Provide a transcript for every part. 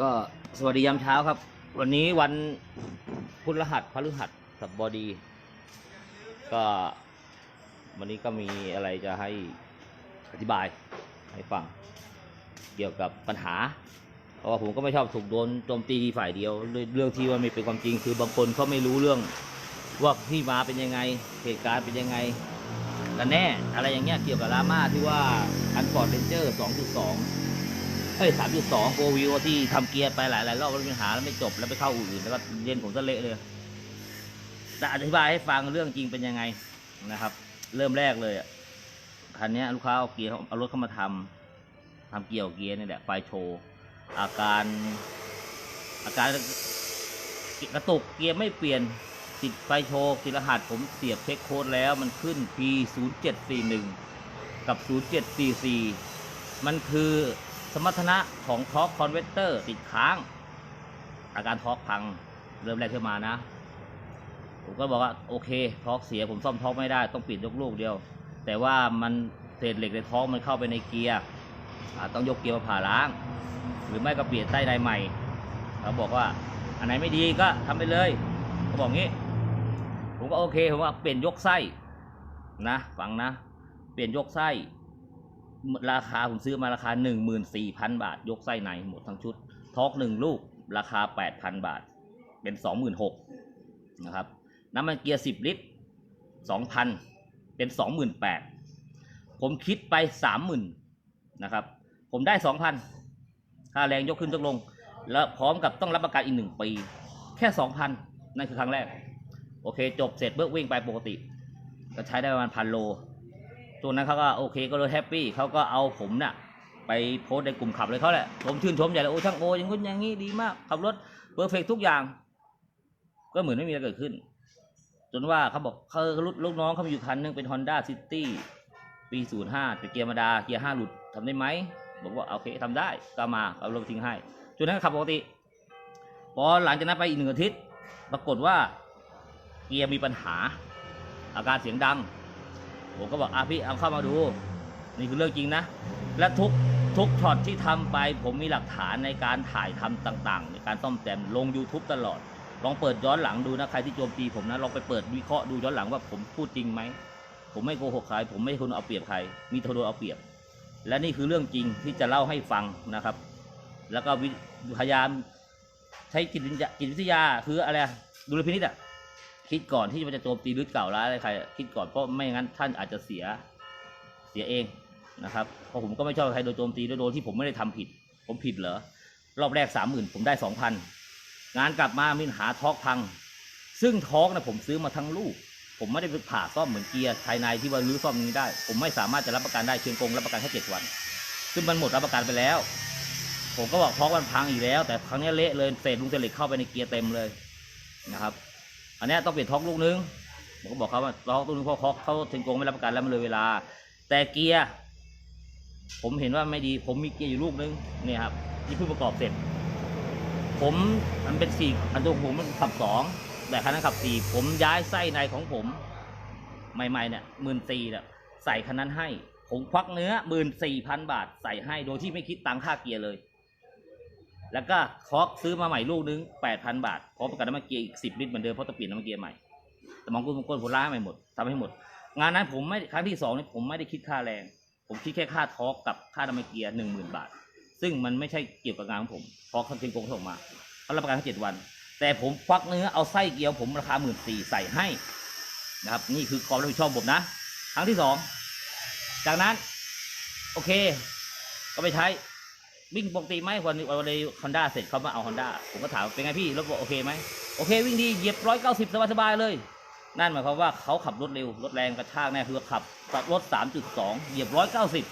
ก็สวัสดียามเช้าครับ วันนี้วันพุธรหัสพฤหัสสับบดี ก็วันนี้ก็มีอะไรจะให้อธิบายให้ฟัง เกี่ยวกับปัญหา เพราะว่าผมก็ไม่ชอบถูกโดนโจมตีฝ่ายเดียวเรื่องเรื่องที่ว่าไม่เป็นความจริง คือบางคนเขาไม่รู้เรื่องว่าที่มาเป็นยังไงเหตุการณ์เป็นยังไงกันแน่อะไรอย่างเงี้ยเกี่ยวกับดราม่าที่ว่าอันฟอร์ดเรนเจอร์ 2.2 เอ้ยสามจุดสองโฟวิวที่ทำเกียร์ไปหลายหลายรอบแล้วมีปัญหาแล้วไม่จบแล้วไปเข้าอู่อื่นแล้วก็เย็นผมก็เละเลยจะอธิบายให้ฟังเรื่องจริงเป็นยังไงนะครับ เริ่มแรกเลยอะคันนี้ลูกค้าเอาเกียร์เอารถเข้ามาทำทำเกียร์เกียร์นี่แหละไฟโชว์อาการ อาการกระตุกเกียร์ไม่เปลี่ยนติดไฟโชว์ติดรหัสผมเสียบเช็คโค้ดแล้วมันขึ้น P 0 7 4 1กับ 0744มันคือ สมรรถนะของทอร์คคอนเวตเตอร์ติดค้าง อาการทอร์คพังเริ่มแรกขึ้นมานะ ผมก็บอกว่าโอเคทอร์คเสียผมซ่อมทอร์คไม่ได้ต้องปิดยกลูกเดียว แต่ว่ามันเศษเหล็กในท้องมันเข้าไปในเกียร์ต้องยกเกียร์มาผ่าล้าง หรือไม่ก็เปลี่ยนไส้ในใหม่เขาบอกว่าอันไหนไม่ดีก็ทำไปเลยเขาบอกงี้ ผมก็โอเคผมว่าเปลี่ยนยกไส้นะฟังนะ เปลี่ยนยกไส้ ราคาผมซื้อมาราคา 14,000 บาท ยกไส้ในหมดทั้งชุดทอกหนึ่งลูกราคา 8,000 บาท เป็น 26,000นะครับน้ำมันเกียร์ 10 ลิตร 2,000 เป็น 28,000 ผมคิดไป 30,000นะครับ ผมได้ 2,000 ค่าแรงยกขึ้นยกลง แล้วพร้อมกับต้องรับประกันอีกหนึ่งปี แค่ 2,000 นั่นคือครั้งแรก โอเค จบเสร็จเบิกวิ่งไปปกติ ก็ใช้ได้ประมาณพันโล ช่วนั้นเขาก็โอเคก็เลยแฮปปี้เขาก็เอาผมน่ะไปโพสในกลุ่มขับเลยเขาแหละผมชื่นชมใหญ่เลยโอ้ช่างโออย่างนู้นอย่างนี้ดีมากขับรถเพอร์เฟกทุกอย่าง ก็เหมือนไม่มีอะไรเกิดขึ้น จนว่าเขาบอกเขาลูกลูกน้องเขามีอยู่คันหนึงเป็น Honda City ปี05แต่เกียร์ธรรมดาเกียร์5หลุดทำได้ไหมบอกว่าโอเคทำได้ก็มาเอารถทิ้งให้จนนั้นขับปกติพอหลังจากนั้นไปอีกหนึ่งอาทิตย์ ปรากฏว่าเกียร์มีปัญหา อาการเสียงดัง ผมก็บอกอะพี่เอาเข้ามาดู นี่คือเรื่องจริงนะ และทุกทุกช็อตที่ทำไป ผมมีหลักฐานในการถ่ายทำต่าง ๆ ในการซ่อมแซมลง YouTube ตลอด ลองเปิดย้อนหลังดูนะใครที่โจมตีผมนะลองไปเปิดวิเคราะห์ดูย้อนหลังว่าผมพูดจริงไหมผมไม่โกหกใครผมไม่คนเอาเปรียบใคร มีแต่คนโดนเอาเปรียบ และนี่คือเรื่องจริงที่จะเล่าให้ฟังนะครับ แล้วก็พยายามใช้จิตวิทยาคืออะไรดุลพินิจอะ คิดก่อนที่มันจะโจมตีหรือเก่าร้ายอะไรใคร คิดก่อนเพราะไม่งั้นท่านอาจจะเสียเสียเองนะครับเพราะผมก็ไม่ชอบใครโดนโจมตีโดยที่ผมไม่ได้ทำผิด ผมผิดเหรอรอบแรกสามหมื่นผมได้สองพันงานกลับมามีปัญหาทอกพัง ซึ่งทอกนะผมซื้อมาทั้งลูก ผมไม่ได้ไปผ่าซ่อมเหมือนเกียร์ภายในที่ว่ารื้อซ่อมนี้ได้ ผมไม่สามารถจะรับประกันได้เชียงกงรับประกันแค่เจ็ดวัน ซึ่งมันหมดรับประกันไปแล้ว ผมก็บอกทอกมันพังอีกแล้ว แต่ครั้งนี้เละเลยเศษลุงเศษเหล็กเข้าไปในเกียร์เต็มเลยนะครับ อันนี้ต้องเปลี่ยนท็อกลูกนึงผมก็บอกเขาว่าท็อกลูกนึงเพราะเขาเขาถึงโกงไม่รับประกันแล้วมันเลยเวลา แต่เกียร์ผมเห็นว่าไม่ดี ผมมีเกียร์อยู่ลูกนึงเนี่ยครับที่เพิ่งประกอบเสร็จ ผมมันเป็นสี่อันตัวผมมันขับสองแต่คันนั้นขับสี่ผมย้ายไส้ในของผมใหม่ๆเนี่ยหมื่นสี่เนี่ยใส่คันนั้นให้ ผมควักเนื้อหมื่นสี่พันบาทใส่ให้โดยที่ไม่คิดตังค่าเกียร์เลย แล้วก็คอกซื้อมาใหม่ลูกนึงแปดพันบาทพร้อมกับน้ำมันเกียร์อีกสิบลิตรเหมือนเดิมเพราะต้องเปลี่ยนน้ำมันเกียร์ใหม่แต่มองกุ้งมองก้นผมล้างใหม่หมดทำให้หมด งานนั้นผมไม่ครั้งที่สองนี่ผมไม่ได้คิดค่าแรง ผมคิดแค่ค่าทอกกับค่าน้ำมันเกียร์หนึ่งหมื่นบาท ซึ่งมันไม่ใช่เกี่ยวกับงานของผมทอกเขาเทงโกงส่งมาเขารับประกันแค่เจ็ดวัน แต่ผมควักเนื้อเอาไส้เกี๊ยวผมราคาหมื่นสี่ใส่ให้นะครับ นี่คือความรับผิดชอบผมนะ ครั้งที่สองจากนั้น โอเค ก็ไปใช้ วิ่งปกติไหมวันวันนี้ฮอนด้าเสร็จเขามาเอาฮอนด้าผมก็ถามเป็นไงพี่รถบอกโอเคไหมโอเค วิ่งดีเหยียบร้อยเก้าสิบสบายๆเลย นั่นหมายความว่าเขาขับรถเร็วรถแรงกระชากแน่คือขับขับรถสามจุดสองเหยียบร้อยเก้าสิบ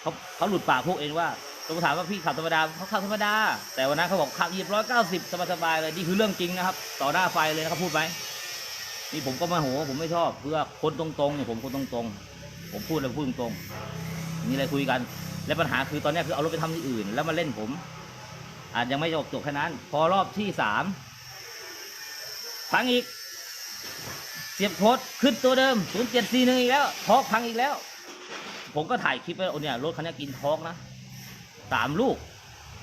เขาเขาหลุดปากพวกเองว่าผมถามว่าพี่ขับธรรมดาเขาขับธรรมดา แต่วันนั้นเขาบอกขับเหยียบร้อยเก้าสิบสบายๆเลยนี่คือเรื่องจริงนะครับ ต่อหน้าไฟเลยนะครับพูดไหมนี่ผมก็มาโหผมไม่ชอบเพื่อคนตรงๆเนี่ยผมคนตรงๆผมพูดแล้วพูดตรงๆมีอะไรคุยกัน และปัญหาคือตอนนี้คือเอารถไปทำที่อื่น แล้วมาเล่นผม อาจยังไม่จบจบแค่นั้น พอรอบที่สามพังอีก เสียบโคดขึ้นตัวเดิม0741อีกแล้วทอกพังอีกแล้ว ผมก็ถ่ายคลิปไว้โอ้เนี่ยรถคันนี้กินทอกนะสามลูก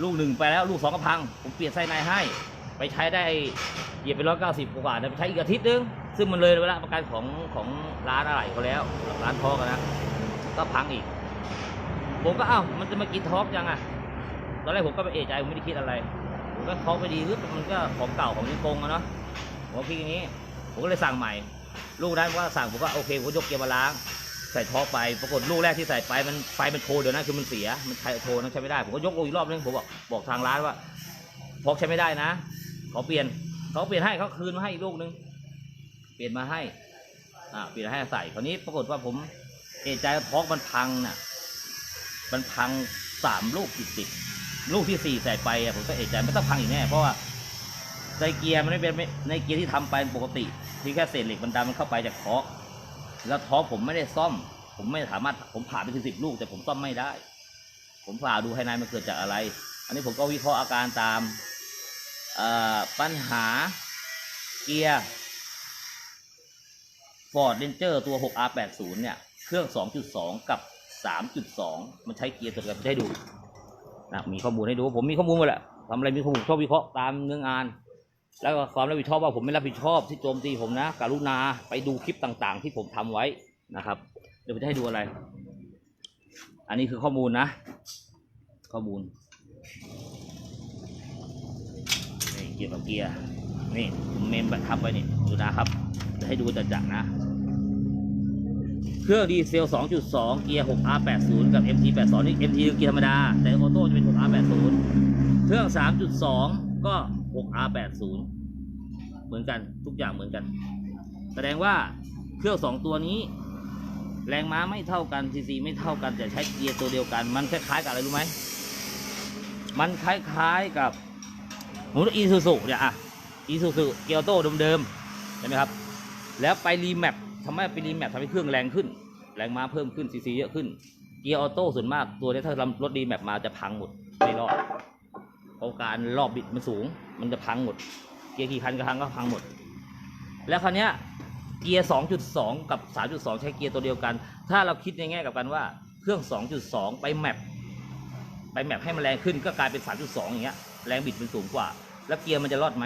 ลูกหนึ่งไปแล้ว ลูกสองก็พัง ผมเปลี่ยนไส้ในให้ ไปใช้ได้เหยียบไปร้อยเก้าสิบกว่าบาทไปใช้อีกอาทิตย์นึงซึ่งมันเลยเวลาประกันของของร้านอะไรเขาแล้วร้านทอกนะก็พังอีก ผมก็เอ้ามันจะมากินท็อกยังอะตอนแรกผมก็ไปเอะใจผมไม่ได้คิดอะไรผมก็ทอกไปดีหรือมันก็ของเก่าของยังกงอะเนาะผมคิดอย่างนี้ ผมก็เลยสั่งใหม่ ลูกนั้นว่าสั่งผมก็โอเคผมยกเกียร์มาล้างใส่ท็อกไปปรากฏลูกแรกที่ใส่ไปมันไฟมันโทรเดี๋ยวนั้นคือมันเสียมันใช้โทรนั้นใช้ไม่ได้ผมก็ยกลูกอีกรอบนึงผมบอกบอกทางร้านว่าท็อกใช้ไม่ได้นะขอเปลี่ยนเขาเปลี่ยนให้เขาคืนมาให้อีกลูกนึงเปลี่ยนมาให้อ่าเปลี่ยนให้ใส่คราวนี้ปรากฏว่าผมเอะใจว่าทอกมันพังน่ะ มันพังสามลูกติดติดลูกที่สี่ใส่ไปอะผมก็เอะใจไม่ต้องพังอีกแน่เพราะว่าในเกียร์มันไม่เป็นในเกียร์ที่ทำไปปกติที่แค่เศษเหล็กมันดันมันเข้าไปจากทอแล้วทอผมไม่ได้ซ่อม ผมไม่สามารถผมผ่าไปถึงสิบลูกแต่ผมซ่อมไม่ได้ ผมผ่าดูภายในมันเกิดจากอะไร อันนี้ผมก็วิเคราะห์อาการตามปัญหาเกียร์ Ford Ranger ตัว 6R80 เนี่ย เครื่อง 2.2 กับ 3.2 มันใช้เกียร์ตัวเดียวกันให้ดูนะมีข้อมูลให้ดู ผมมีข้อมูลหมดแหละทำอะไรมีข้อมูลชอบวิเคราะห์ตามเนื้องาน แล้วก็ความรับผิดชอบว่าผมไม่รับผิดชอบที่โจมตีผมนะ กรุณาไปดูคลิปต่างๆ ที่ผมทำไว้นะครับ เดี๋ยวผมจะให้ดูอะไร อันนี้คือข้อมูลนะ ข้อมูลนี่เกี่ยวกับเกียร์นี่ผมเมมทำไว้นี่ดูนะครับจะให้ดูจัดๆนะ เครื่องดีเซล 2.2 เกียร์ 6R80 กับ MT82 นี่ MT คือเกียร์ธรรมดา แต่ออโต้จะเป็น 6R80 เครื่อง 3.2 ก็ 6R80 เหมือนกันทุกอย่างเหมือนกัน แสดงว่าเครื่องสองตัวนี้ แรงม้าไม่เท่ากันซีซีไม่เท่ากันแต่ใช้เกียร์ตัวเดียวกัน มันคล้ายๆกับอะไรรู้ไหม มันคล้ายๆกับหมูอีซูซูเนี่ยอะอีซูซูเกียร์โต้เดิมๆใช่ไหมครับ แล้วไปรีแมป ทำให้ไปรีแมปทำให้เครื่องแรงขึ้น แรงม้าเพิ่มขึ้นซีซีเยอะขึ้น เกียร์ออโต้ส่วนมากตัวนี้ถ้ารถรีแมปมาจะพังหมดไม่รอดเพราะการรอบบิดมันสูง มันจะพังหมด เกียร์กี่คันก็พังก็พังหมด แล้วคราวเนี้ยเกียร์ 2.2 กับ 3.2 ใช้เกียร์ตัวเดียวกัน ถ้าเราคิดในแง่กับกันว่าเครื่อง 2.2 ไปแมปไปแมปให้มันแรงขึ้นก็กลายเป็น 3.2 อย่างเงี้ย แรงบิดมันสูงกว่า แล้วเกียร์มันจะรอดไหม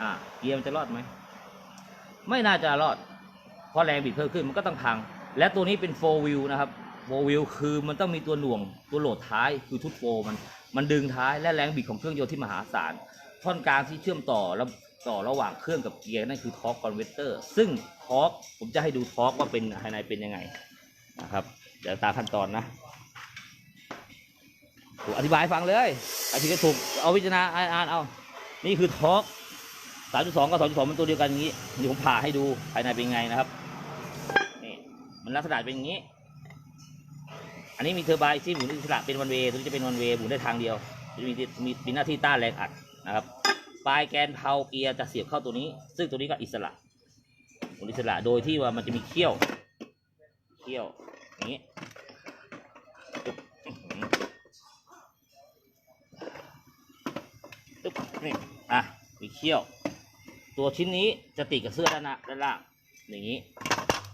อ่า เกียร์มันจะรอดไหม ไม่น่าจะรอด เพราะแรงบิดเพิ่มขึ้นมันก็ต้องพัง และตัวนี้เป็น4 wheel นะครับ4 wheel คือมันต้องมีตัวหน่วงตัวโหลดท้ายคือทุตโฟมันมันดึงท้ายและแรงบิดของเครื่องยนต์ที่มหาศาลท่อนกลางที่เชื่อมต่อแล้วต่อระหว่างเครื่องกับเกียร์นั่นคือทอร์กคอนเวอร์เตอร์ซึ่งทอร์กผมจะให้ดูทอร์กว่าเป็นภายในเป็นยังไงนะครับเดี๋ยวตามขั้นตอนนะอธิบายฟังเลยอธิบายถูกเอาวิจารณาอ่านเอา นี่คือทอร์กสามจุดสองกับสองจุดสองมันตัวเดียวกันอย่างนี้เดี๋ยวผมผ่าให้ดูภายในเป็นไงนะครับ มันลักษณะเป็นอย่างนี้ อันนี้มีเทอร์ไบน์ที่หมุนอิสระเป็นวันเวตัวนี้จะเป็นวันเวหมุนได้ทางเดียวจะมีมีมีหน้าที่ต้านแรงอัดนะครับ ปลายแกนเพาเกียร์จะเสียบเข้าตัวนี้ ซึ่งตัวนี้ก็อิสระหมุนอิสระโดยที่ว่ามันจะมีเขี้ยว เขี้ยวอย่างนี้ตุ๊บอื้อหือตุ๊บนี่อะมีเขี้ยว ตัวชิ้นนี้จะติดกับเสื้อด้านหน้าด้านล่างอย่างนี้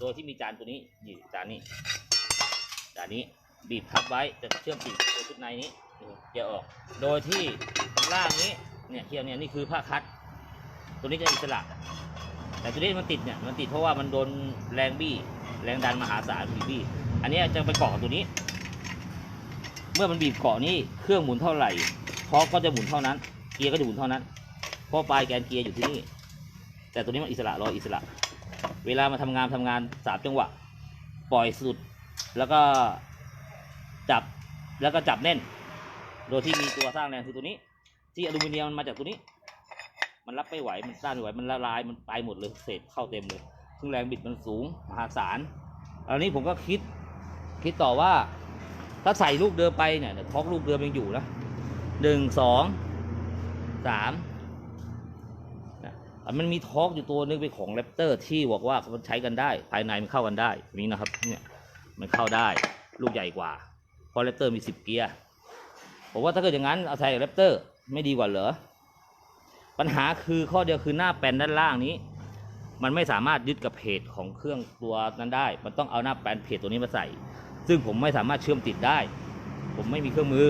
โดยที่มีจานตัวนี้อยู่จานนี้จานนี้บีบทับไว้จะเชื่อมติดตัวชุดในนี้จะออก โดยที่ข้างล่างนี้เนี่ยเขี้ยวเนี่ยนี่คือผ้าคัด ตัวนี้จะอิสระ แต่ตัวนี้มันติดเนี่ยมันติดเพราะว่ามันโดนแรงบี้แรงดันมหาศาลบีบี้อันนี้จะไปเกาะตัวนี้ เมื่อมันบีบเกาะนี้เครื่องหมุนเท่าไหร่ทอร์กก็จะหมุนเท่านั้น เกียร์ก็จะหมุนเท่านั้นเพราะปลายแกนเกียร์อยู่ที่นี่ แต่ตัวนี้มันอิสระรออิสระ เวลามาทำงานทำงานสามจังหวะ ปล่อยสุด แล้วก็จับแล้วก็จับแน่น โดยที่มีตัวสร้างแรงคือตัวนี้ ที่อลูมิเนียมมันมาจากตัวนี้ มันรับไม่ไหวมันต้านไม่ไหวมันละลายมันไปหมดเลยเศษเข้าเต็มเลยซึ่งแรงบิดมันสูงมหาศาลอันนี้ผมก็คิดคิดต่อว่า ถ้าใส่ลูกเดิมไปเนี่ยท็อกลูกเดิมยังอยู่นะหนึ่งสองสาม มันมีท็อกอยู่ตัวนึงเป็นของแรปเตอร์ที่บอกว่ามันใช้กันได้ ภายในมันเข้ากันได้นี่นะครับเนี่ยมันเข้าได้ลูกใหญ่กว่าเพราะแรปเตอร์มีสิบเกียร์ผมว่าถ้าเกิดอย่างนั้นเอาใส่แรปเตอร์ไม่ดีกว่าเหรอปัญหาคือข้อเดียวคือหน้าแปนด้านล่างนี้ มันไม่สามารถยึดกับเพจของเครื่องตัวนั้นได้ มันต้องเอาหน้าแปนเพจตัวนี้มาใส่ ซึ่งผมไม่สามารถเชื่อมติดได้ ผมไม่มีเครื่องมือ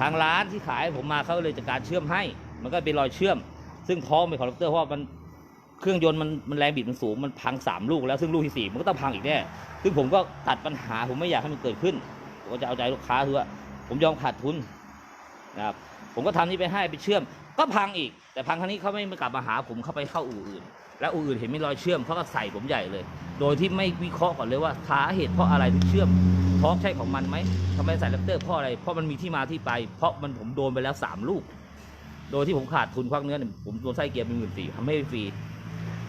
ทางร้านที่ขายผมมาเขาเลยจัดการเชื่อมให้ มันก็เป็นรอยเชื่อม ซึ่งท้องเป็นของดรเพราะว่ามัน เครื่องยนต์มันมันแรงบิดมันสูงมันพังสามลูกแล้วซึ่งลูกที่สี่มันก็ต้องพังอีกแน่ซึ่งผมก็ตัดปัญหาผมไม่อยากให้มันเกิดขึ้นผมก็จะเอาใจลูกค้าคือว่าผมยอมขาดทุนนะครับผมก็ทำนี่ไปให้ไปเชื่อม ก็พังอีก แต่พังครั้งนี้เขาไม่กลับมาหาผมเข้าไปเข้าอู่อื่น แล้วอู่อื่นเห็นมีรอยเชื่อมเขาก็ใส่ผมใหญ่เลย โดยที่ไม่วิเคราะห์ก่อนเลยว่าสาเหตุเพราะอะไรถึงเชื่อมท้องใช่ของมันไหมทำไมใส่แรปเตอร์เพราะอะไรเพราะมันมีที่มาที่ไป เพราะมันผมโดนไปแล้วสามลูก โดยที่ผมขาดทุนควักเนื้อเนี่ยผมโดนไส้เกียร์เป็นหมื่นสี่ทำให้ฟรี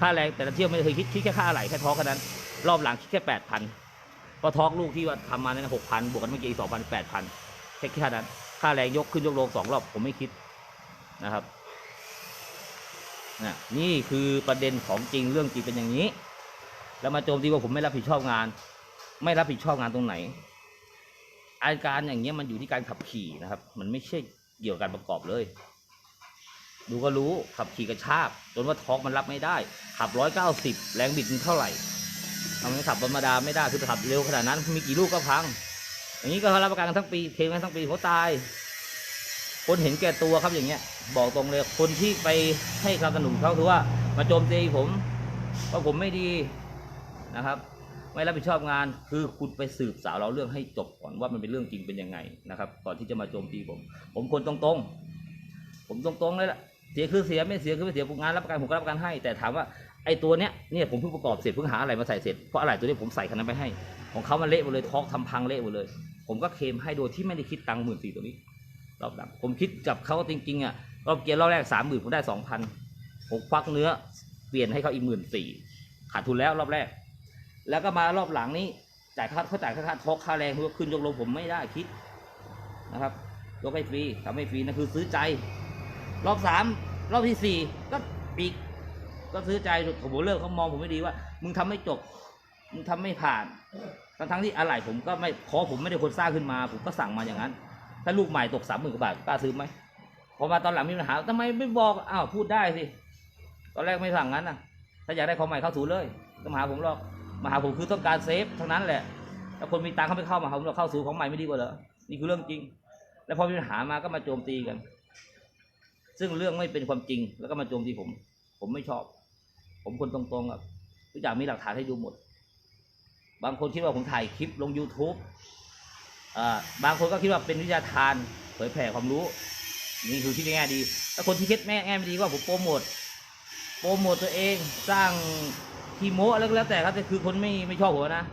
ค่าแรงแต่ละเที่ยวไม่เคยคิดคิดแค่ค่าอะไรแค่ท้องแค่นั้น รอบหลังคิดแค่แปดพันพอท้องลูกที่ว่าทำมาเนี่ยหกพันบวกกันเมื่อกี้สองพันแปดพันแค่แค่นั้น ค่าแรงยกขึ้นยกลงสองรอบผมไม่คิดนะครับนะนี่คือประเด็นของจริงเรื่องจริงเป็นอย่างนี้ แล้วมาโจมตีว่าผมไม่รับผิดชอบงาน ไม่รับผิดชอบงานตรงไหน อาการอย่างเงี้ยมันอยู่ที่การขับขี่นะครับ มันไม่ใช่เกี่ยวกับการประกอบเลย ดูก็รู้ขับขี่กระชากจนว่าท้องมันรับไม่ได้ ขับร้อยเก้าสิบแรงบิดมันเท่าไหร่ทำไมขับธรรมดาไม่ได้คือขับเร็วขนาดนั้นมีกี่ลูกก็พัง อย่างนี้ก็รับประกันกันทั้งปีเคลมกันทั้งปีเขาตาย คนเห็นแก่ตัวครับอย่างเงี้ย บอกตรงเลยคนที่ไปให้คำสนุนเขาคือว่ามาโจมตีผมว่าผมไม่ดีนะครับไม่รับผิดชอบงานคือคุณไปสืบสาวเราเรื่องให้จบก่อนว่ามันเป็นเรื่องจริงเป็นยังไงนะครับก่อนที่จะมาโจมตีผม ผมคนตรงๆ ผมตรงๆเลยล่ะ เสียคือเสียไม่เสียคือไม่เสียผมงานรับประกันผมก็รับประกันให้ แต่ถามว่าไอ้ตัวเนี้ยเนี่ยผมเพิ่งประกอบเสร็จเพิ่งหาอะไรมาใส่เสร็จเพราะอะไรตัวนี้ผมใส่คันนั้นไปให้ ของเขามันเละหมดเลยทอกทำพังเละหมดเลย ผมก็เคลมให้โดยที่ไม่ได้คิดตังค์หมื่นสี่ตัวนี้รอบหลังผมคิดกับเขาจริงๆอะรอบเกียร์รอบแรกสามหมื่นผมได้สองพันผมควักเนื้อเปลี่ยนให้เขาอีกหมื่นสี่ขาดทุนแล้วรอบแรก แล้วก็มารอบหลังนี้จ่ายค่าเขาจ่ายค่าค่าทอกค่าแรงเพื่อขึ้นยกลงผมไม่ได้คิดนะครับยกให้ฟรีทำให้ฟรีนะคือซื้อใจ รอบสามรอบที่สี่ก็ปีกก็ซื้อใจผมเลิกเขามองผมไม่ดีว่า มึงทำไม่จบ มึงทำไม่ผ่านทั้งทั้งที่อะไรผมก็ไม่เพราะผมไม่ได้คนสร้างขึ้นมา ผมก็สั่งมาอย่างนั้น ถ้าลูกใหม่ตกสามหมื่นกว่าบาทกล้าซื้อไหมพอมาตอนหลังมีปัญหาทำไมไม่บอกอ้าวพูดได้สิตอนแรกไม่สั่งงั้นนะถ้าอยากได้ของใหม่เข้าศูเลยก็มาหาผมหรอกมาหาผมคือต้องการเซฟเท่านั้นแหละถ้าคนมีตังค์เขาไม่เข้ามาหาผมเราเข้าศูนย์ของใหม่ไม่ดีกว่าเหรอนี่คือเรื่องจริง แล้วพอมีปัญหามาก็มาโจมตีกัน ซึ่งเรื่องไม่เป็นความจริง แล้วก็มาโจมตีผม ผมไม่ชอบ ผมคนตรงๆอะทุกอย่างมีหลักฐานให้ดูหมด บางคนคิดว่าผมถ่ายคลิปลง YouTube อ่าบางคนก็คิดว่าเป็นวิทยาทานเผยแผ่ความรู้นี่คือที่แง่ดีถ้าคนที่คิดแม่แง่ไม่ดีว่าผมโปรโมทโปรโมทตัวเองสร้างทีโมอะไรก็แล้วแต่ครับแต่คือคนไม่ไม่ชอบผมนะ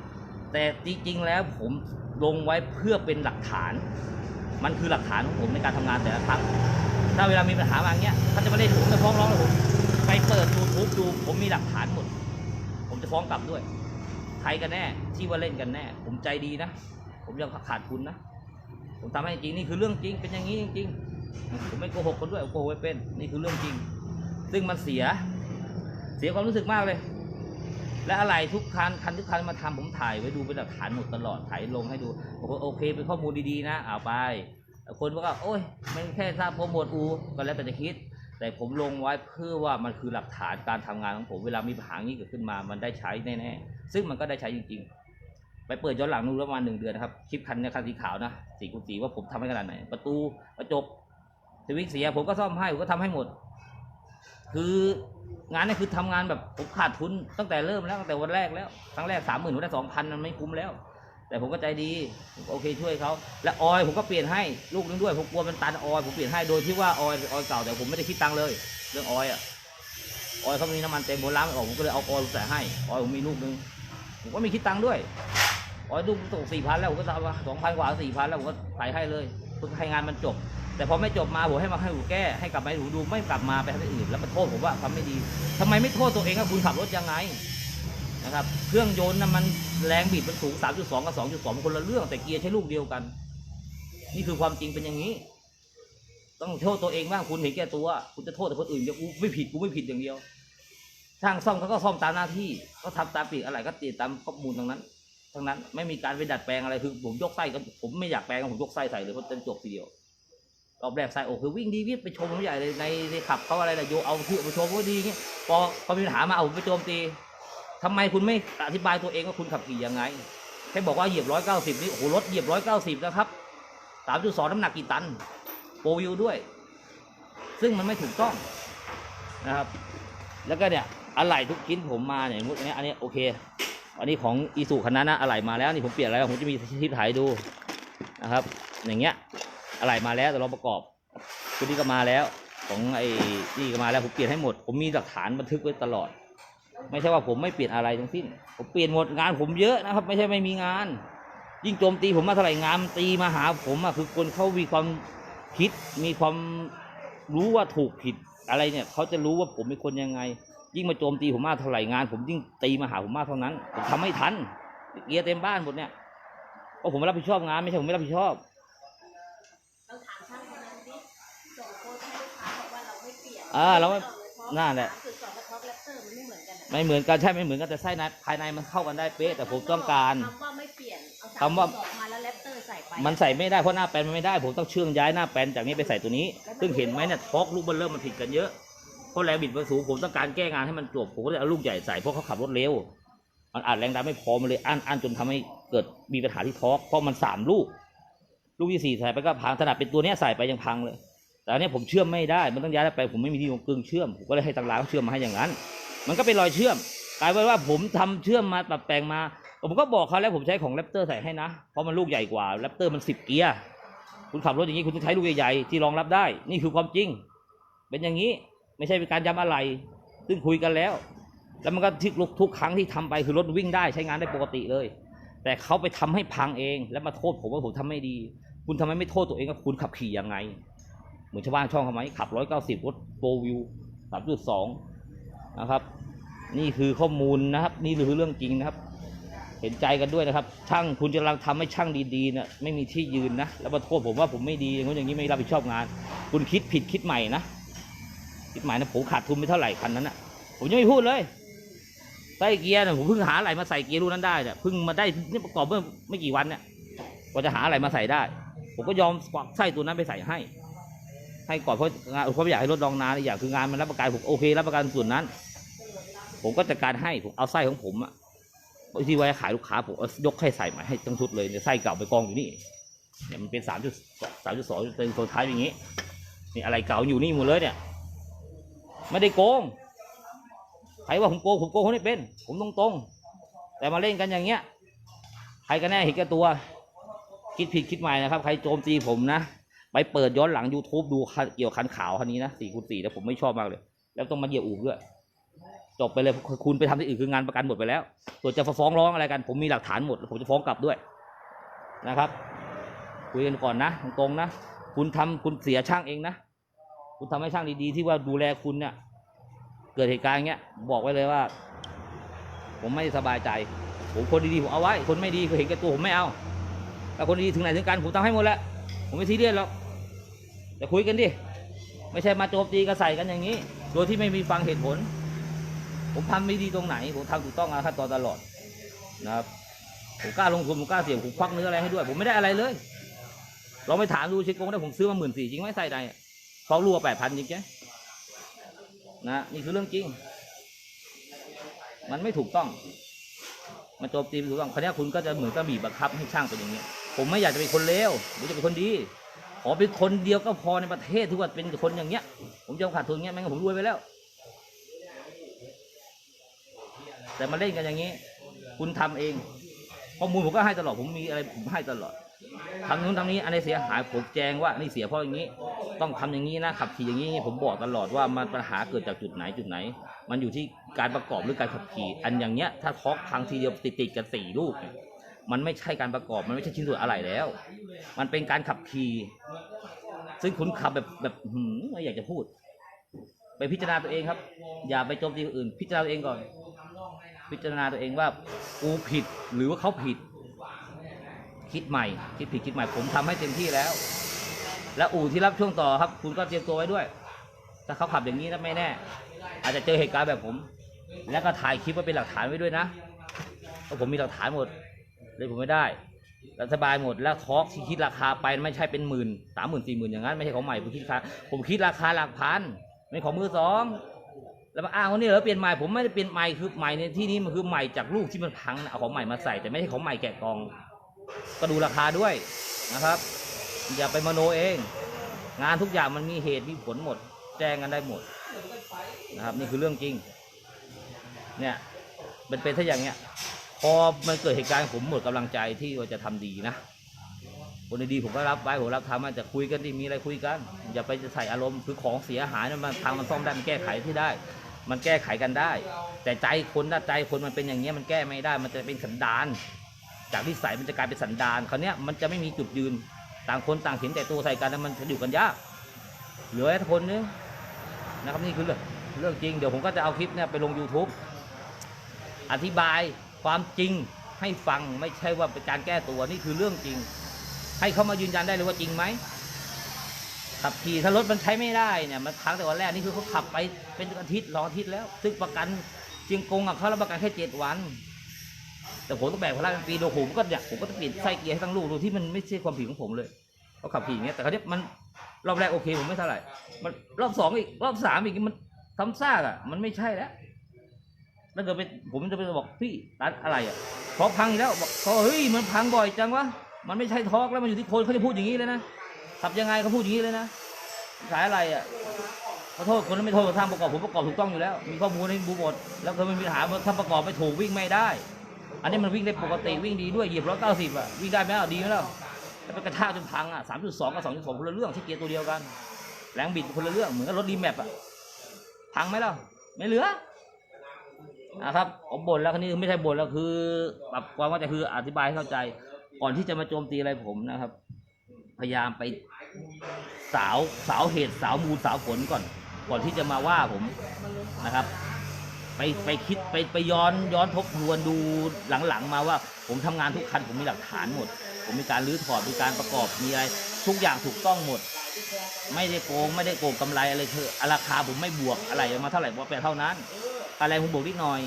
แต่จริงๆแล้วผมลงไว้เพื่อเป็นหลักฐาน มันคือหลักฐานของผมในการทำงานแต่ละครั้ง ถ้าเวลามีปัญหามาอย่างเงี้ยเขาจะมาเล่นผมจะฟ้องร้องเลยผมไปเปิดยูทูบดู ผมมีหลักฐานหมด ผมจะฟ้องกลับด้วย ใครกันแน่ที่ว่าเล่นกันแน่ ผมใจดีนะ ผมยังขาดทุนนะ ผมทำให้จริงนี่คือเรื่องจริง เป็นอย่างนี้จริงๆ ผมไม่โกหกคนด้วยโกหกไม่เป็น นี่คือเรื่องจริง ซึ่งมันเสีย เสียความรู้สึกมากเลย และอะไรทุกคันคันทุกคันมาทำผมถ่ายไว้ดูเป็นหลักฐานหมดตลอดถ่ายลงให้ดูบอกว่าโอเคเป็นข้อมูลดีๆนะเอาไป คนบอกว่าโอ้ยมันแค่ทราบโปรโมทอูก็แล้วแต่จะคิด แต่ผมลงไว้เพื่อว่ามันคือหลักฐานการทำงานของผมเวลามีปัญหานี้เกิดขึ้นมามันได้ใช้แน่ๆซึ่งมันก็ได้ใช้จริง ๆ ไปเปิดย้อนหลังดูประมาณหนึ่งเดือนนะครับคลิปคันเนี่ยคันสีขาวนะสีกุสีว่าผมทำให้ขนาดไหน ประตูกระจกสวิตช์เสียผมก็ซ่อมให้ผมก็ทำให้หมด คืองานนี่คือทำงานแบบผมขาดทุนตั้งแต่เริ่มแล้วตั้งแต่วันแรกแล้วครั้งแรกสามหมื่นผมได้สองพันมันไม่คุ้มแล้ว แต่ผมก็ใจดีผมก็โอเคช่วยเขาและออยผมก็เปลี่ยนให้ลูกนึงด้วยผมกลัวมันตันออยผมเปลี่ยนให้โดยที่ว่าออยออยเก่าแต่ผมไม่ได้คิดตังค์เลย เรื่องออยอะออยเขามีน้ำมันเต็มผมล้างไม่ออกผมก็เลยเอาออยใส่ให้ออยผมมีลูกนึงผมก็ไม่คิดตังค์ด้วยอ๋อลูกตกสี่พันแล้วผมก็เอาสองพันกว่าสี่พันแล้วผมก็ใส่ให้เลยเพื่อให้งานมันจบ แต่พอไม่จบมาผมให้มาให้หูแก้ให้กลับมาให้หูดูไม่กลับมาไปทำที่อื่น แล้วมาโทษผมว่าทำไม่ดีทำไมไม่โทษตัวเองว่าคุณขับรถยังไง นะครับ เครื่องยนต์นะมันแรงบิดมันสูง 3.2 กับ 2.2มันคนละเรื่องแต่เกียร์ใช้ลูกเดียวกัน นี่คือความจริงเป็นอย่างนี้ ต้องโทษตัวเองบ้างคุณเห็นแก่ตัว คุณจะโทษแต่คนอื่นเดี๋ยวกูไม่ผิดกูไม่ผิดอย่างเดียวช่างซ่อมเขาก็ซ่อมตามหน้าที่เขาทำตามปีกอะไรก็ตีตามข้อมูลตรงนั้นทั้งนั้นไม่มีการไปดัดแปลงอะไรคือผมยกไส้ก็ผมไม่อยากแปลงผมยกไส้ใส่เลยเพราะจะจบทีเดียวรอบแรกไส้โอ้คือวิ่งดีวิ่งไปชมเขาใหญ่เลยในในขับเขาอะไรนะโยเอาที่ไปชมก็ดีเงี้ยพอพอมีปัญหามาเอาผมไปโจมตี ทำไมคุณไม่อธิบายตัวเองว่าคุณขับขี่ยังไงแค่บอกว่าเหยียบร้อยเก้าสิบนี่โอ้โหรถเหยียบร้อยเก้าสิบนะครับสามจุดสองน้ำหนักกี่ตันโปรวิวด้วย ซึ่งมันไม่ถูกต้องนะครับ แล้วก็เนี่ยอะไหล่ทุกชิ้นผมมาเนี่ยมุดเนี้ยอันนี้โอเค อันนี้ของอีสุคันนั้นนะอะไหล่มาแล้วนี่ผมเปลี่ยนอะไรผมจะมีคลิปถ่ายดูนะครับ อย่างเงี้ยอะไหล่มาแล้วแต่เราประกอบตัวนี้ก็มาแล้ว ของไอ้นี่ก็มาแล้วผมเปลี่ยนให้หมด ผมมีหลักฐานบันทึกไว้ตลอด ไม่ใช่ว่าผมไม่เปลี่ยนอะไรทั้งสิ้น ผมเปลี่ยนหมดงานผมเยอะนะครับ ไม่ใช่ไม่มีงาน ยิ่งโจมตีผมมาเท่าไหร่งานมันตีมาหาผมอะคือคนเขามีความคิดมีความรู้ว่าถูกผิดอะไรเนี่ยเขาจะรู้ว่าผมเป็นคนยังไง ยิ่งมาโจมตีผมมากเท่าไหร่งาน ผมยิ่งตีมาหาผมมากเท่านั้นผมทำไม่ทันเกียร์เต็มบ้านหมดเนี่ยเพราะผมไม่รับผิดชอบงานไม่ใช่ผมไม่รับผิดชอบเราถามช่างคนนั้นดิส่งโค้ดให้ลูกค้าบอกว่าเราไม่เปลี่ยนอ่าเราไม่ออกเลยเพราะนั่นแหละ สามจุดสองกระท็อปแรปเตอร์มันไม่เหมือนกันอะไม่เหมือนกันใช่ไม่เหมือนกันแต่ไส้ในภายในมันเข้ากันได้เป๊ะแต่ผมต้องการคำว่าไม่เปลี่ยนเอาคำว่าสามจุดสองมาแล้วแรปเตอร์ใส่ไปมันใส่ไม่ได้เพราะหน้าแปลนมันไม่ได้ ผมต้องเชื่องย้ายหน้าแปลนจากนี้ไปใส่ตัวนี้ ซึ่งเห็นไหมเนี่ยทอกลูกเบอลเริ่มมันผิดกันเยอะเพราะแรงบิดมันสูงผมต้องการแก้งานให้มันจบผมก็เลยเอาลูกใหญ่ใส่เพราะเขาขับรถเร็วมันอัดแรงดันไม่พอมันเลยอั้นอั้นจนทำให้เกิดมีปัญหาที่ทอกเพราะมันสามลูก ลูกที่สี่ใส่ไปก็พังขนาดเป็นตัวเนี้ยใส่ไปยังพังเลย แต่อันเนี้ยผมเชื่อมไม่ได้มันต้องย้ายไปผมไม่มีที่กึ่งเชื่อมผมก็เลยให้ทางร้านเขาเชื่อมมาให้อย่างนั้น มันก็เป็นรอยเชื่อมกลายเป็นว่าผมทำเชื่อมมาปรับแปลงมา ผมก็บอกเขาแล้วผมใช้ของแรปเตอร์ใส่ให้นะ เพราะมันลูกใหญ่กว่าแรปเตอร์มันสิบเกียร์คุณขับรถอย่างนี้คุณต้องใช้ลูกใหญ่ๆที่รองรับได้ นี่คือความจริง เป็นอย่างนี้ไม่ใช่เป็นการย้ำอะไร ซึ่งคุยกันแล้ว แล้วมันก็ที่ทุกครั้งที่ทำไปคือรถวิ่งได้ใช้งานได้ปกติเลย แต่เขาไปทำให้พังเอง แล้วมาโทษผมว่าผมทำไม่ดี คุณทำไมไม่โทษตัวเองว่าคุณขับขี่ยังไง เหมือนชาวบ้านช่องเขาไหมขับร้อยเก้าสิบรถโปรวิวสามจุดสองนะครับ นี่คือข้อมูลนะครับ นี่คือเรื่องจริงนะครับ เห็นใจกันด้วยนะครับ ช่างคุณกำลังทำให้ช่างดีๆนี่ยไม่มีที่ยืนนะแล้วมาโทษผมว่าผมไม่ดีอย่างนู้นอย่างนี้ไม่รับผิดชอบงาน คุณคิดผิดคิดใหม่นะคิดใหม่นะผมขาดทุนไปเท่าไหร่คันนั้นนะผมยังไม่พูดเลยใส่เกียร์เนี่ยผมเพิ่งหาอะไรมาใส่เกียร์รุ่นนั้นได้เนี่ยเพิ่งมาได้นี่ประกอบเมื่อไม่กี่วันเนี่ยกว่าจะหาอะไรมาใส่ได้ ผมก็ยอมควักไส้ตัวนั้นไปใส่ให้ ให้ก่อนเพราะงานเพราะอยากให้รถลองนานอีกอย่างคืองานมันรับประกันผมโอเครับประกันส่วนนั้น ผมก็จัดการให้ผมเอาไส้ของผมอะที่ไว้ขายลูกค้าผมเอายกให้ใส่ใหม่ให้ทั้งชุดเลยเนี่ยไส้เก่าไปกองอยู่นี่เนี่ยมันเป็นสามจุดสามจุดสองเป็นตัวท้ายอย่างนี้นี่อะไรเก่าอยู่นี่หมดเลยเนี่ย ไม่ได้โกงใครว่าผมโกงผมโกงคนไม่เป็น ผมตรงตรงๆแต่มาเล่นกันอย่างเงี้ยใครกันแน่เห็นแก่ตัว คิดผิดคิดใหม่นะครับ ใครโจมตีผมนะไปเปิดย้อนหลัง YouTube ดูเกี่ยวกับคันขาวคันนี้นะสี่คูณสี่แล้วผมไม่ชอบมากเลย แล้วต้องมาเหยียบอู่ด้วย จบไปเลยคุณไปทำที่อื่นคืองานประกันหมดไปแล้วส่วนจะฟ้องร้องอะไรกัน ผมมีหลักฐานหมด ผมจะฟ้องกลับด้วยนะครับคุยกันก่อนนะตรงๆนะ คุณทำคุณเสียช่างเองนะ คุณทำให้ช่างดีๆ ที่ว่าดูแลคุณเนี่ยเกิดเหตุการณ์อย่างเงี้ยบอกไว้เลยว่า ผมไม่สบายใจ ผมคนดีๆผมเอาไว้ คนไม่ดีคือเห็นแก่ตัวผมไม่เอาแต่คนดีถึงไหนถึงกันผมทำให้หมดแล้วผมไม่ซีเรียสหรอกแต่คุยกันดิไม่ใช่มาโจมตีกระใส่กันอย่างนี้ โดยที่ไม่มีฟังเหตุผล ผมทำไม่ดีตรงไหน ผมทำถูกต้องตามขั้นตอนตลอดนะครับผมกล้าลงทุนผมกล้าเสี่ยงผมควักเนื้ออะไรให้ด้วย ผมไม่ได้อะไรเลยลองไปถามดูเช็คกงได้ผมซื้อมาหมื่นสี่จริงไหมใส่ใดเขารั่วแปดพันจริงไหมนะนี่คือเรื่องจริง มันไม่ถูกต้องมันโจมตีไม่ถูกต้องคราวนี้คุณก็จะเหมือนกับบีบบังคับให้ช่างเป็นอย่างนี้ ผมไม่อยากจะเป็นคนเลวผมจะเป็นคนดีขอเป็นคนเดียวก็พอในประเทศที่ว่าเป็นคนอย่างเงี้ย ผมจะขาดทุนอย่างเงี้ยไม่งั้นผมรวยไปแล้ว แต่มาเล่นกันอย่างนี้ คุณทำเองข้อมูลผมก็ให้ตลอดผมมีอะไรผมให้ตลอดทำนู้นทำนี้อันไหนี้เสียหายผมแจ้งว่านี่เสียเพราะอย่างนี้ ต้องทำอย่างนี้นะขับขี่อย่างนี้ผมบอกตลอดว่ามันปัญหาเกิดจากจุดไหนจุดไหน มันอยู่ที่การประกอบหรือการขับขี่ อันอย่างเงี้ยถ้าท็อกพังทีเดียวติดติดกันสี่ลูกมันไม่ใช่การประกอบมันไม่ใช่ชิ้นส่วนอะไรแล้ว มันเป็นการขับขี่ซึ่งคุณขับแบบแบบหืมไม่อยากจะพูด ไปพิจารณาตัวเองครับ อย่าไปโจมตีคนอื่น พิจารณาตัวเองก่อน พิจารณาตัวเองว่ากูผิดหรือว่าเขาผิด คิดใหม่ คิดผิดคิดใหม่ ผมทำให้เต็มที่แล้ว และอู่ที่รับช่วงต่อครับ คุณก็เตรียมตัวไว้ด้วย ถ้าเขาขับอย่างนี้นะไม่แน่ อาจจะเจอเหตุการณ์แบบผม แล้วก็ถ่ายคลิปไว้เป็นหลักฐานไว้ด้วยนะเพราะผมมีหลักฐานหมด เลยผมไม่ได้รัฐบายหมดแล้วทอล์กที่คิดราคาไปไม่ใช่เป็นหมื่นสามหมื่นสี่หมื่นอย่างนั้นไม่ใช่ของใหม่ผมคิดราคาผมคิดราคาหลักพันไม่ของมือสอง แล้วมาอ้างว่านี่เหรอเปลี่ยนใหม่ผมไม่ได้เปลี่ยนใหม่คือใหม่ในที่นี้มันคือใหม่จากลูกที่มันพังนะเอาของใหม่มาใส่แต่ไม่ใช่ของใหม่แกะกล่อง ก็ดูราคาด้วยนะครับ อย่าไปมโนเอง งานทุกอย่างมันมีเหตุมีผลหมด แจ้งกันได้หมดนะครับ นี่คือเรื่องจริง เนี่ยมันเป็นถ้าอย่างเงี้ยพอมันเกิดเหตุการณ์ผมหมดกำลังใจที่ว่าจะทำดีนะคนดีผมก็รับไว้ผมรับทำมันจะคุยกันดีมีอะไรคุยกัน อย่าไปใส่อารมณ์คือของเสียหายนะมันทางมันซ่อมได้มันแก้ไขที่ได้ มันแก้ไขกันได้ แต่ใจคนถ้าใจคนมันเป็นอย่างเงี้ยมันแก้ไม่ได้ มันจะเป็นสันดาน จากนิสัยมันจะกลายเป็นสันดานคราวเนี้ยมันจะไม่มีจุดยืนต่างคนต่างเห็นแต่ตัวใส่กันแล้วมันจะอยู่กันยากเหลือไอ้คนนึงนะครับนี่คือเรื่องเรื่องจริง เดี๋ยวผมก็จะเอาคลิปเนี่ยไปลง YouTube อธิบายความจริงให้ฟังไม่ใช่ว่าเป็นการแก้ตัวนี่คือเรื่องจริง ให้เขามายืนยันได้เลยว่าจริงไหม ขับขี่ถ้ารถมันใช้ไม่ได้เนี่ยมันค้างแต่วันแรกนี่คือเขาขับไปเป็นอาทิตย์รองอาทิตย์แล้ว ซึ่งประกันเชียงกงอะเขารับประกันแค่เจ็ดวัน แต่ผมต้องแบกภาระเป็นปีโดยผมก็อยากผมก็ต้องเปลี่ยนไส้เกียร์ให้ทั้งลูกโดยที่มันไม่ใช่ความผิดของผมเลยเขาขับขี่อย่างเงี้ยแต่คราวนี้มันรอบแรกโอเคผมไม่เท่าไหร่มันรอบสองอีกรอบสามอีกมันซ้ำซากอะ มันไม่ใช่แล้วถ้าเกิดเป็นผมจะไปบอกพี่ตัดอะไรอะทอพังอีกแล้วบอกเฮ้ยมันพังบ่อยจังวะมันไม่ใช่ทอกแล้วมันอยู่ที่คนเขาจะพูดอย่างนี้เลยนะ ขับยังไงเขาพูดอย่างนี้เลยนะขายอะไรอะขอโทษคนนั้นไม่โทษทางประกอบผมประกอบถูกต้องอยู่แล้ว มีข้อมูลให้บูหมดแล้วเคยมีปัญหาว่าถ้าประกอบไม่ถูกวิ่งไม่ได้ อันนี้มันวิ่งได้ปกติวิ่งดีด้วยเหยียบร้อยเก้าสิบอะวิ่งได้ไหมอะดีไหมล่ะแล้วไปกระชากจนพังอะสามจุดสองกับสองจุดสองคนละเรื่องใช้เกียร์ตัวเดียวกันแรงบิดคนละเรื่องเหมือนกับรถดีแมปอะพังไหมล่ะไม่เหลือนะครับผมบ่นแล้วคันนี้ไม่ใช่บ่นแล้วคือปรับความว่าใจะคืออธิบายให้เข้าใจ ก่อนที่จะมาโจมตีอะไรผมนะครับ พยายามไปสาวสาวเหตุสาวมูลสาวผลก่อน ก่อนที่จะมาว่าผมนะครับ ไปไปคิดไปไปย้อนย้อนทบทวนดูหลังๆ มาว่าผมทำงานทุกคันผมมีหลักฐานหมด ผมมีการรื้อถอดมีการประกอบมีอะไรทุกอย่างถูกต้องหมด ไม่ได้โกงไม่ได้โกงกำไรอะไรเธอราคาผมไม่บวกอะไรมาเท่าไหร่บอกไปเท่านั้น อะไรผมบวกนิดหน่อย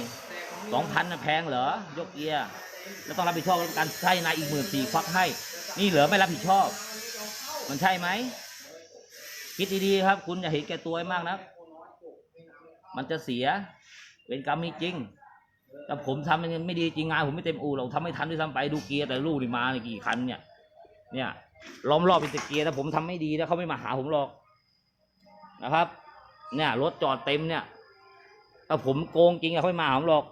สองพันนะแพงเหรอยกเกียร์แล้วต้องรับผิดชอบกับการใช้นายอีกหมื่นสี่ควักให้ นี่เหรอไม่รับผิดชอบ มันใช่ไหม คิดดีๆครับ คุณอย่าเห็นแก่ตัวมากนะมันจะเสีย เป็นกรรมมีจริงแต่ผมทำมันไม่ดีจริงงานผมไม่เต็มอู่หรอกทำไม่ทันด้วยซ้ำไปดูเกียร์แต่ลูกนี่มากี่คันเนี่ย เนี่ยล้อมรอบเป็นแต่เกียร์แต่ผมทำไม่ดีแล้วเขาไม่มาหาผมหรอกนะครับ เนี่ยรถจอดเต็มเนี่ยถ้าผมโกงจริงอะเขาไม่มาหาผมหรอก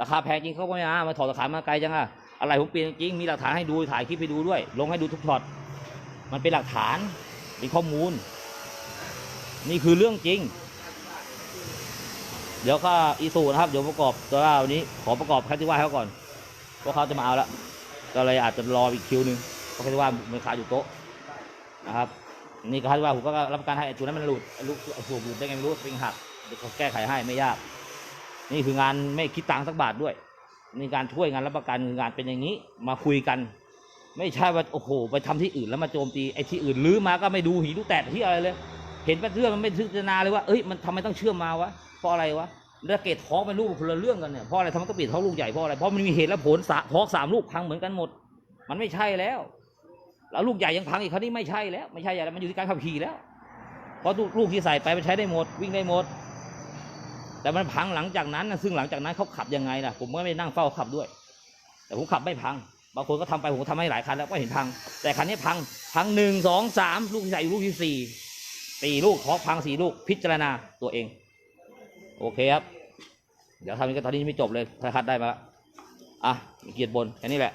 ราคาแพงจริงเขาไม่มามาถอดสาขามาไกลจังอะอะไรผมเปลี่ยนจริงมีหลักฐานให้ดูถ่ายคลิปให้ดูด้วย ลงให้ดูทุกช็อต มันเป็นหลักฐานเป็นข้อมูล นี่คือเรื่องจริง เดี๋ยวก็อีสูนะครับเดี๋ยวประกอบตัวเราวันนี้ ขอประกอบคทที่ว่าเขาก่อนเพราะเขาจะมาเอาแล้วก็เลยอาจจะรออีกคิวหนึ่งเพราะคทที่ว่ามันคาอยู่โต๊ะนะครับ นี่คทที่ว่าผมก็รับประกันให้ไอ้ตัวนั้นมันหลุดลูกไอ้สูบหลุดได้ไงไม่รู้สปริงหักเดี๋ยวเขาแก้ไขให้ไม่ยาก นี่คืองานไม่คิดตังค์สักบาทด้วยนี่การช่วยงานรับประกันงานเป็นอย่างนี้มาคุยกัน ไม่ใช่ว่าโอ้โห ไปทำที่อื่นแล้วมาโจมตีไอ้ที่อื่นลื้อมาก็ไม่ดูหีดูแตกที่อะไรเลย เห็นแป๊บเรื่องมันไม่พิจารณาเลยว่าเอ้ยมันทำไมต้องเชื่อมมาวะเพราะอะไรวะแล้วเกตท้องเป็นลูกคนละเรื่องกันเนี่ยเพราะอะไรทำไมต้องเปลี่ยนท้องลูกใหญ่เพราะอะไรเพราะมันมีเหตุและผลสะท้องสามลูกพังเหมือนกันหมด มันไม่ใช่แล้ว แล้วลูกใหญ่ยังพังอีกคราวนี้ไม่ใช่แล้ว ไม่ใช่อะไรมันอยู่ที่การขับขี่แล้วเพราะลูกที่ใส่ไปมันใช้ได้หมดวิ่งได้หมด แต่มันพังหลังจากนั้นนะซึ่งหลังจากนั้นเขาขับยังไงล่ะ ผมก็ไม่นั่งเฝ้าขับด้วย แต่ผมขับไม่พัง บางคนก็ทำไปผมก็ทำให้หลายคันแล้วก็เห็นพัง แต่คันนี้พังพังหนึ่งสองสามลูกที่ใส่อยู่ลูกที่สี่สี่ลูกขอพังสี่ลูกพิจารณาตัวเอง โอเคครับ เดี๋ยวทำนี้ก็ตอนนี้ไม่จบเลยถ้าคัดได้มาละอะเกียรติบนแค่นี้แหละ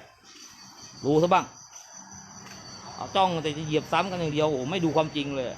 รู้ซะบ้างเอาจ้องแต่จะเหยียบซ้ำกันอย่างเดียวโอ้ไม่ดูความจริงเลย